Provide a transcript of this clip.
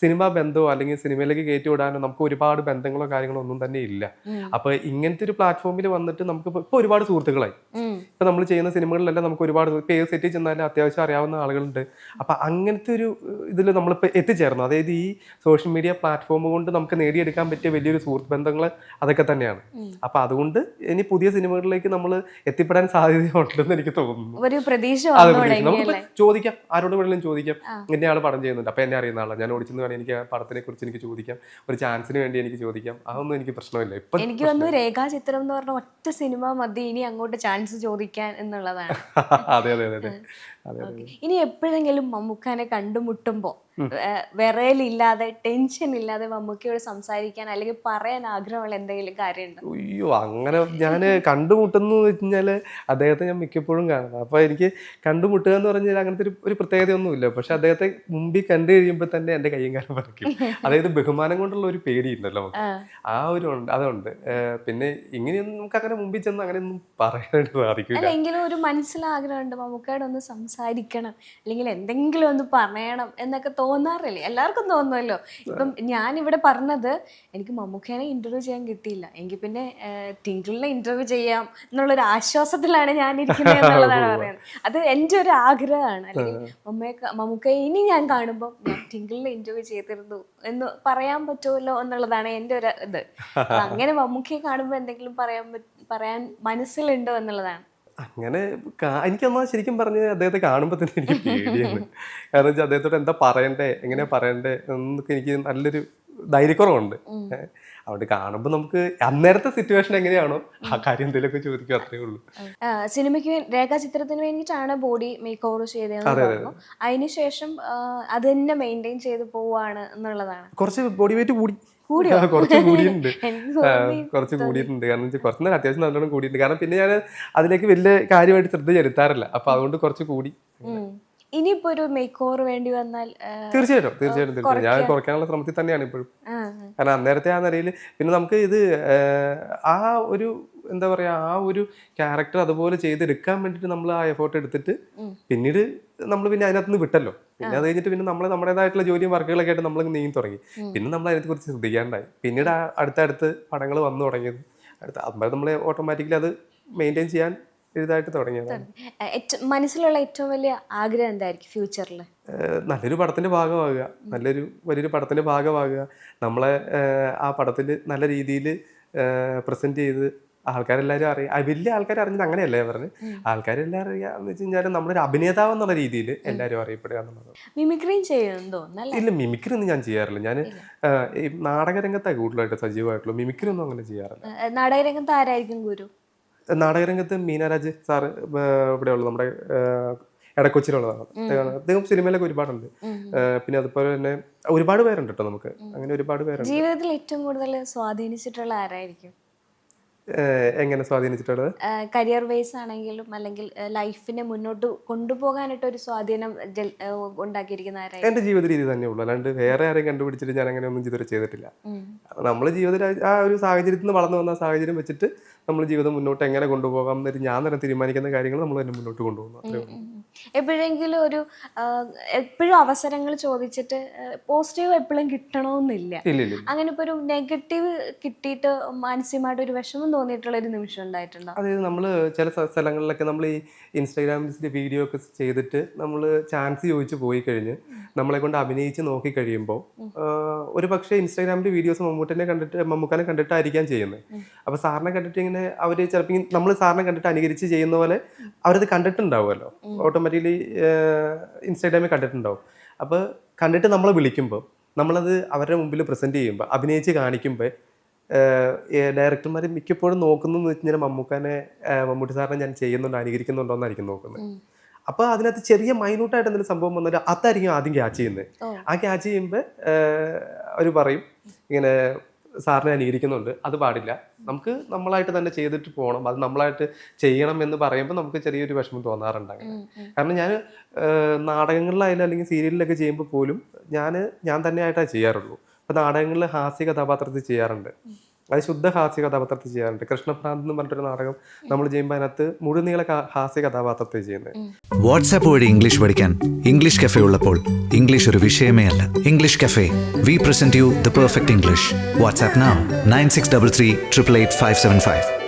Cinema ബന്ധമോ അല്ലെങ്കിൽ സിനിമയിലേക്ക് കയറ്റി വിടാനോ നമുക്ക് ഒരുപാട് ബന്ധങ്ങളോ കാര്യങ്ങളോ ഒന്നും തന്നെ ഇല്ല. അപ്പൊ ഇങ്ങനത്തെ ഒരു പ്ലാറ്റ്ഫോമിൽ വന്നിട്ട് നമുക്ക് ഇപ്പൊ ഒരുപാട് സുഹൃത്തുക്കളായി. ഇപ്പൊ നമ്മൾ ചെയ്യുന്ന സിനിമകളിലെല്ലാം നമുക്ക് ഒരുപാട് പേര് ഏത് സെറ്റിൽ ചെന്നാലും അത്യാവശ്യം അറിയാവുന്ന ആളുകളുണ്ട്. അപ്പൊ അങ്ങനത്തെ ഒരു ഇതിൽ നമ്മളിപ്പോ എത്തിച്ചേർന്നു. അതായത് ഈ സോഷ്യൽ മീഡിയ പ്ലാറ്റ്ഫോം കൊണ്ട് നമുക്ക് നേടിയെടുക്കാൻ പറ്റിയ വലിയൊരു സുഹൃത്ത് ബന്ധങ്ങൾ അതൊക്കെ തന്നെയാണ്. അപ്പൊ അതുകൊണ്ട് ഇനി പുതിയ സിനിമകളിലേക്ക് നമ്മൾ എത്തിപ്പെടാൻ സാധ്യതയുണ്ടെന്ന് എനിക്ക് തോന്നുന്നു. ഒരു പ്രതീക്ഷ പ്രതീക്ഷ. ചോദിക്കാം. ആരോട് വേണമെങ്കിലും ചോദിക്കാം. ആൾ പടം ചെയ്യുന്നുണ്ട്. അപ്പൊ എന്നെ അറിയുന്ന ആളാണ് ഞാൻ ഓടിച്ചെന്ന് വേണമെങ്കിൽ എനിക്ക് ആ പടത്തിനെ കുറിച്ച് എനിക്ക് ചോദിക്കാം? ഒരു ചാൻസിന് വേണ്ടി എനിക്ക് ചോദിക്കാം. അതൊന്നും എനിക്ക് പ്രശ്നമില്ല. ഇപ്പൊ എനിക്ക് തോന്നുന്നു രേഖാചിത്രം എന്ന് പറഞ്ഞ ഒറ്റ സിനിമ മതി ഇനി അങ്ങോട്ട് ചാൻസ് ചോദിക്കാൻ എന്നുള്ളതാണ്. അതെ അതെ അതെ. ഇനി എപ്പോഴെങ്കിലും മമ്മൂക്കാനെ കണ്ടുമുട്ടുമ്പോ വേ- വിറയലില്ലാതെ ടെൻഷൻ ഇല്ലാതെ മമ്മൂക്കയോട് സംസാരിക്കാൻ അല്ലെങ്കിൽ പറയാൻ ആഗ്രഹമുള്ള എന്തെങ്കിലും കാര്യമുണ്ടോ? അയ്യോ അങ്ങനെ ഞാൻ കണ്ടുമുട്ടുന്നു വെച്ചാൽ അദ്ദേഹത്തെ ഞാൻ മിക്കപ്പോഴും കാണും. അപ്പൊ എനിക്ക് കണ്ടുമുട്ടുക എന്ന് പറഞ്ഞാൽ അങ്ങനത്തെ ഒരു ഒരു പ്രത്യേകതയൊന്നുമില്ല. പക്ഷെ അദ്ദേഹത്തെ മുമ്പിൽ കണ്ടു കഴിയുമ്പോൾ തന്നെ എന്റെ കയ്യും കാലം പറക്കും. അതായത് ബഹുമാനം കൊണ്ടുള്ള ഒരു പേടിയുണ്ടല്ലോ ആ. ഒരു അതുണ്ട്. പിന്നെ ഇങ്ങനെയൊന്നും നമുക്ക് അങ്ങനെ മുമ്പിൽ ചെന്ന് അങ്ങനെയൊന്നും പറയാനായിട്ട് സാധിക്കില്ല എങ്കിലും ഒരു മനസ്സിലാഗ്രഹമുണ്ട്. മമ്മൂക്കയോട് ഒന്ന് സംസാരിക്കണം. അല്ലെങ്കിൽ എന്തെങ്കിലും ഒന്ന് പറയണം എന്നൊക്കെ തോന്നാറില്ലേ? എല്ലാവർക്കും തോന്നുമല്ലോ. ഇപ്പം ഞാനിവിടെ പറഞ്ഞത് എനിക്ക് മമ്മൂക്കേനെ ഇന്റർവ്യൂ ചെയ്യാൻ കിട്ടിയില്ല. എങ്കിൽ പിന്നെ ടിങ്കിളിനെ ഇന്റർവ്യൂ ചെയ്യാം എന്നുള്ളൊരു ആശ്വാസത്തിലാണ് ഞാൻ ഇരിക്കുന്നത് എന്നുള്ളതാണ് പറയുന്നത്. അത് എന്റെ ഒരു ആഗ്രഹമാണ്. അല്ലെങ്കിൽ മമ്മയെ മമ്മൂക്കയെ ഇനി ഞാൻ കാണുമ്പോൾ ഞാൻ ടിങ്കിളിനെ ഇന്റർവ്യൂ ചെയ്തിരുന്നു എന്ന് പറയാൻ പറ്റുമല്ലോ എന്നുള്ളതാണ് എന്റെ ഒരു ഇത്. അങ്ങനെ മമ്മൂക്കയെ കാണുമ്പോൾ എന്തെങ്കിലും പറയാൻ പറയാൻ മനസ്സിലുണ്ടോ എന്നുള്ളതാണ്. അങ്ങനെ കാ- ശരിക്കും പറഞ്ഞ് അദ്ദേഹത്തെ കാണുമ്പോൾ തന്നെ എനിക്ക് പേടിയാണ്. കാരണം വെച്ചാൽ അദ്ദേഹത്തോട് എന്താ പറയണ്ടേ എങ്ങനെയാ പറയണ്ടേ എന്നൊക്കെ എനിക്ക് നല്ലൊരു ധൈര്യക്കുറവുണ്ട്. അവിടെ അതുകൊണ്ട് കാണുമ്പോൾ നമുക്ക് അന്നേരത്തെ സിറ്റുവേഷൻ എങ്ങനെയാണോ ആ കാര്യം എന്തെങ്കിലുമൊക്കെ ചോദിക്കും അത്രേ ഉള്ളൂ. സിനിമയ്ക്ക് രേഖാ ചിത്രത്തിന് വേണ്ടിയിട്ടാണ് ബോഡി മേക്ക് ഓവർ ചെയ്തതെന്ന് അതിനുശേഷം അത് തന്നെ മെയിന്റെയിൻ ചെയ്ത് പോവാണ് എന്നുള്ളതാണ്. കുറച്ച് ബോഡി വെയിറ്റ് കൂടി. കുറച്ച് കൂടിയിട്ടുണ്ട്. കുറച്ച് കൂടിയിട്ടുണ്ട്. കാരണം കുറച്ച് നേരം അത്യാവശ്യം നല്ലോണം കൂടിയിട്ടുണ്ട്. കാരണം പിന്നെ ഞാൻ അതിലേക്ക് വലിയ കാര്യമായിട്ട് ശ്രദ്ധ ചെലുത്താറില്ല. അപ്പൊ അതുകൊണ്ട് കുറച്ച് കൂടി. ഇനിയിപ്പോ ഒരു മേക്ക് ഓവർ വേണ്ടി വന്നാൽ തീർച്ചയായിട്ടും തീർച്ചയായിട്ടും തീർച്ചയായിട്ടും. ഞാൻ കുറയ്ക്കാനുള്ള ശ്രമത്തിൽ തന്നെയാണ് ഇപ്പോഴും. കാരണം അന്നേരത്തെ ആ നിലയിൽ പിന്നെ നമുക്ക് ഇത് ആ ഒരു എന്താ പറയാ ആ ഒരു ക്യാരക്ടർ അതുപോലെ ചെയ്തെടുക്കാൻ വേണ്ടിയിട്ട് നമ്മൾ ആ എഫോർട്ട് എടുത്തിട്ട് പിന്നീട് നമ്മൾ പിന്നെ അതിനകത്ത് നിന്ന് വിട്ടല്ലോ. പിന്നെ അത് കഴിഞ്ഞിട്ട് പിന്നെ നമ്മൾ നമ്മുടേതായിട്ടുള്ള ജോലിയും വർക്കുകളൊക്കെ ആയിട്ട് നമ്മൾ നീങ്ങി തുടങ്ങി. പിന്നെ നമ്മൾ അതിനെ കുറിച്ച് ശ്രദ്ധിക്കാണ്ടായി. പിന്നീട് ആ അടുത്തടുത്ത് പടങ്ങൾ വന്നു തുടങ്ങിയത്. അടുത്ത അപ്പോൾ നമ്മൾ ഓട്ടോമാറ്റിക്കലി അത് മെയിന്റെയിൻ ചെയ്യാൻ ഇതായിട്ട് തുടങ്ങിയതാണ്. മനസ്സിലുള്ള ഏറ്റവും വലിയ ആഗ്രഹം എന്തായിരിക്കും ഫ്യൂച്ചറിൽ നല്ലൊരു പടത്തിന്റെ ഭാഗമാകുക. നല്ലൊരു വലിയൊരു പടത്തിന്റെ ഭാഗമാകുക. നമ്മളെ ആ പടത്തിൽ നല്ല രീതിയിൽ പ്രസന്റ് ചെയ്ത് ആൾക്കാരെല്ലാവരും അറിയാം വലിയ ആൾക്കാർ അറിഞ്ഞത് അങ്ങനെയല്ല ഞാൻ പറഞ്ഞു? ആൾക്കാരെല്ലാവരും അറിയാന്ന് വെച്ച് കഴിഞ്ഞാൽ നമ്മളൊരു അഭിനേതാവ് എന്നുള്ള രീതിയിൽ എല്ലാവരും അറിയപ്പെടുക എന്നുള്ളത്. മിമിക്രിയും ചെയ്യുന്നുണ്ടോ ഇല്ല മിമിക്രി ഒന്നും ഞാൻ ചെയ്യാറില്ല. ഞാൻ നാടകരംഗത്താണ് കൂടുതലായിട്ട് സജീവമായിട്ടുള്ളൂ മിമിക്രി ഒന്നും അങ്ങനെ ചെയ്യാറില്ല. നാടകരംഗത്ത് ആരായിരിക്കും ഗുരു? നാടകരംഗത്ത് മീനാരാജ് സാറ് ഇവിടെയുള്ള നമ്മുടെ ഇടക്കൊച്ചിലുള്ളതാണ് അദ്ദേഹം- സിനിമയിലൊക്കെ ഒരുപാടുണ്ട്. പിന്നെ അതുപോലെ തന്നെ ഒരുപാട് പേരുണ്ട് കേട്ടോ നമുക്ക്. അങ്ങനെ ഒരുപാട് പേരുണ്ട്. ജീവിതത്തിൽ ഏറ്റവും കൂടുതൽ സ്വാധീനിച്ചിട്ടുള്ള ആരായിരിക്കും? എങ്ങനെ സ്വാധീനിച്ചിട്ടുള്ളത്? കരിയർ വൈസ് ആണെങ്കിലും അല്ലെങ്കിൽ ലൈഫിനെ മുന്നോട്ട് കൊണ്ടുപോകാനായിട്ട് ഒരു സ്വാധീനം ഉണ്ടാക്കിയിരിക്കുന്ന എന്റെ ജീവിത രീതി തന്നെ ഉള്ളൂ. അല്ലാണ്ട് വേറെ ആരെയും കണ്ടുപിടിച്ചിട്ട് ഞാൻ അങ്ങനെ ഒന്നും ഇതുവരെ ചെയ്തിട്ടില്ല. നമ്മൾ ജീവിതത്തിൽ ആ ഒരു സാഹചര്യത്തിൽ നിന്ന് വളർന്നു വന്ന സാഹചര്യം വെച്ചിട്ട് നമ്മൾ ജീവിതം മുന്നോട്ട് എങ്ങനെ കൊണ്ടുപോകാം എന്നൊരു ഞാൻ തന്നെ തീരുമാനിക്കുന്ന കാര്യങ്ങൾ നമ്മൾ തന്നെ മുന്നോട്ട് കൊണ്ടുപോകുന്നു. എപ്പോഴെങ്കിലും ഒരു എപ്പോഴും അവസരങ്ങൾ ചോദിച്ചിട്ട് പോസിറ്റീവ് എപ്പോഴും കിട്ടണമെന്നില്ല. അങ്ങനെ ഇപ്പോൾ ഒരു നെഗറ്റീവ് കിട്ടിയിട്ട് മാനസികമായിട്ട് ഒരു വിഷമം തോന്നിയിട്ടുള്ള ഒരു നിമിഷം ഉണ്ടായിട്ടുണ്ടോ? അതായത് നമ്മൾ ചില സ്ഥ- സ്ഥലങ്ങളിലൊക്കെ നമ്മൾ ഈ ഇൻസ്റ്റാഗ്രാമിന്റെ വീഡിയോ ഒക്കെ ചെയ്തിട്ട് നമ്മൾ ചാൻസ് ചോദിച്ചു പോയി കഴിഞ്ഞ് നമ്മളെ കൊണ്ട് അഭിനയിച്ച് നോക്കി കഴിയുമ്പോൾ ഒരു പക്ഷേ ഇൻസ്റ്റാഗ്രാമിന്റെ വീഡിയോസ് മമ്മൂട്ടിനെ കണ്ടിട്ട് മമ്മൂക്കാനെ കണ്ടിട്ടായിരിക്കാം ചെയ്യുന്നത് അപ്പോൾ സാറിനെ കണ്ടിട്ട് ഇങ്ങനെ അവർ ചിലപ്പോൾ നമ്മൾ സാറിനെ കണ്ടിട്ട് അനുകരിച്ച് ചെയ്യുന്ന പോലെ അവരത് കണ്ടിട്ടുണ്ടാവുമല്ലോ. ഓട്ടോമാറ്റിക്കലി ഇൻസ്റ്റാഗ്രാമിൽ കണ്ടിട്ടുണ്ടാവും. അപ്പോൾ കണ്ടിട്ട് നമ്മളെ വിളിക്കുമ്പോൾ നമ്മളത് അവരുടെ മുമ്പിൽ പ്രസന്റ് ചെയ്യുമ്പോൾ അഭിനയിച്ച് കാണിക്കുമ്പോൾ ഡയറക്ടർമാർ മിക്കപ്പോഴും നോക്കുന്നതെന്ന് വെച്ച് കഴിഞ്ഞാൽ മമ്മൂക്കാനെ മമ്മൂട്ടി സാറിനെ ഞാൻ ചെയ്യുന്നുണ്ടോ അനുകരിക്കുന്നുണ്ടോ എന്നായിരിക്കും നോക്കുന്നത്. അപ്പോൾ അതിനകത്ത് ചെറിയ മൈന്യൂട്ടായിട്ട് എന്തെങ്കിലും സംഭവം വന്നാൽ അതായിരിക്കും ആദ്യം ക്യാച്ച് ചെയ്യുന്നത്. ആ ക്യാച്ച് ചെയ്യുമ്പോൾ അവർ പറയും ഇങ്ങനെ സാറിനെ അനുകരിക്കുന്നുണ്ട്. അത് പാടില്ല. നമുക്ക് നമ്മളായിട്ട് തന്നെ ചെയ്തിട്ട് പോകണം അത് നമ്മളായിട്ട് ചെയ്യണം എന്ന് പറയുമ്പോൾ നമുക്ക് ചെറിയൊരു വിഷമം തോന്നാറുണ്ട് അങ്ങനെ. കാരണം ഞാൻ നാടകങ്ങളിലായാലും അല്ലെങ്കിൽ സീരിയലിലൊക്കെ ചെയ്യുമ്പോൾ പോലും ഞാൻ ഞാൻ തന്നെയായിട്ടാണ് ചെയ്യാറുള്ളൂ. അപ്പോൾ നാടകങ്ങളിൽ ഹാസ്യ കഥാപാത്രത്തിൽ ചെയ്യാറുണ്ട്. അത് ശുദ്ധ ഹാസ്യ കഥാപാത്രത്തിൽ ചെയ്യാറുണ്ട്. കൃഷ്ണഭ്രാന്ത് എന്ന് പറഞ്ഞിട്ടൊരു നാടകം നമ്മൾ ചെയ്യുമ്പോൾ അതിനകത്ത് മുഴുനീള ഹാസ്യ കഥാപാത്രത്തെ ചെയ്യുന്നത്. വാട്സാപ്പ് വഴി ഇംഗ്ലീഷ് പഠിക്കാൻ ഇംഗ്ലീഷ് കഫേ ഉള്ളപ്പോൾ ഇംഗ്ലീഷ് ഒരു വിഷയമേ അല്ല. English cafe we present you the perfect English WhatsApp nine six double three triple eight five seven five